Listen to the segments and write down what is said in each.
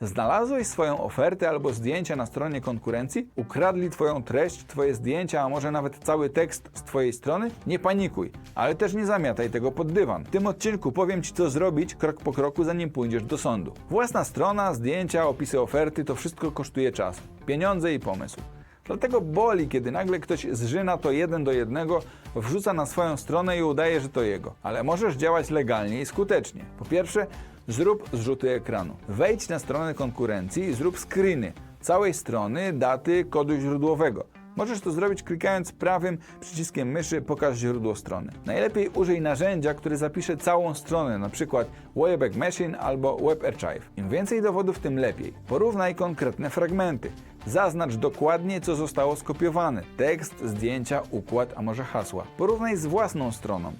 Znalazłeś swoją ofertę albo zdjęcia na stronie konkurencji? Ukradli Twoją treść, Twoje zdjęcia, a może nawet cały tekst z Twojej strony? Nie panikuj, ale też nie zamiataj tego pod dywan. W tym odcinku powiem Ci, co zrobić krok po kroku, zanim pójdziesz do sądu. Własna strona, zdjęcia, opisy oferty to wszystko kosztuje czas, pieniądze i pomysł. Dlatego boli, kiedy nagle ktoś zżyna to jeden do jednego, wrzuca na swoją stronę i udaje, że to jego. Ale możesz działać legalnie i skutecznie. Po pierwsze, zrób zrzuty ekranu. Wejdź na stronę konkurencji i zrób screeny całej strony, daty, kodu źródłowego. Możesz to zrobić klikając prawym przyciskiem myszy Pokaż źródło strony. Najlepiej użyj narzędzia, które zapisze całą stronę, np. Wayback Machine albo Web Archive. Im więcej dowodów, tym lepiej. Porównaj konkretne fragmenty. Zaznacz dokładnie, co zostało skopiowane. Tekst, zdjęcia, układ, a może hasła. Porównaj z własną stroną.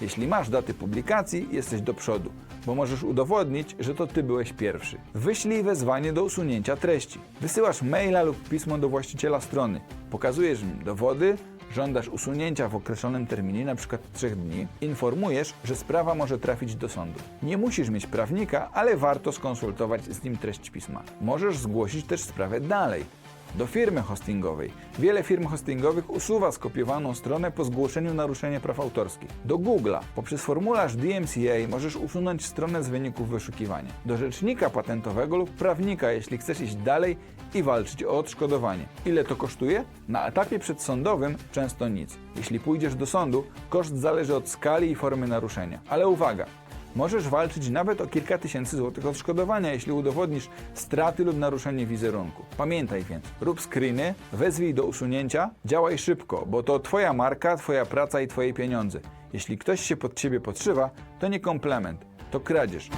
Jeśli masz daty publikacji, jesteś do przodu, bo możesz udowodnić, że to ty byłeś pierwszy. Wyślij wezwanie do usunięcia treści. Wysyłasz maila lub pismo do właściciela strony. Pokazujesz im dowody, żądasz usunięcia w określonym terminie, np. 3 dni, informujesz, że sprawa może trafić do sądu. Nie musisz mieć prawnika, ale warto skonsultować z nim treść pisma. Możesz zgłosić też sprawę dalej do firmy hostingowej. Wiele firm hostingowych usuwa skopiowaną stronę po zgłoszeniu naruszenia praw autorskich. Do Google'a poprzez formularz DMCA możesz usunąć stronę z wyników wyszukiwania. Do rzecznika patentowego lub prawnika, jeśli chcesz iść dalej i walczyć o odszkodowanie. Ile to kosztuje? Na etapie przedsądowym często nic. Jeśli pójdziesz do sądu, koszt zależy od skali i formy naruszenia. Ale uwaga! Możesz walczyć nawet o kilka tysięcy złotych odszkodowania, jeśli udowodnisz straty lub naruszenie wizerunku. Pamiętaj więc, rób screeny, wezwij do usunięcia, działaj szybko, bo to Twoja marka, Twoja praca i Twoje pieniądze. Jeśli ktoś się pod Ciebie podszywa, to nie komplement, to kradzież.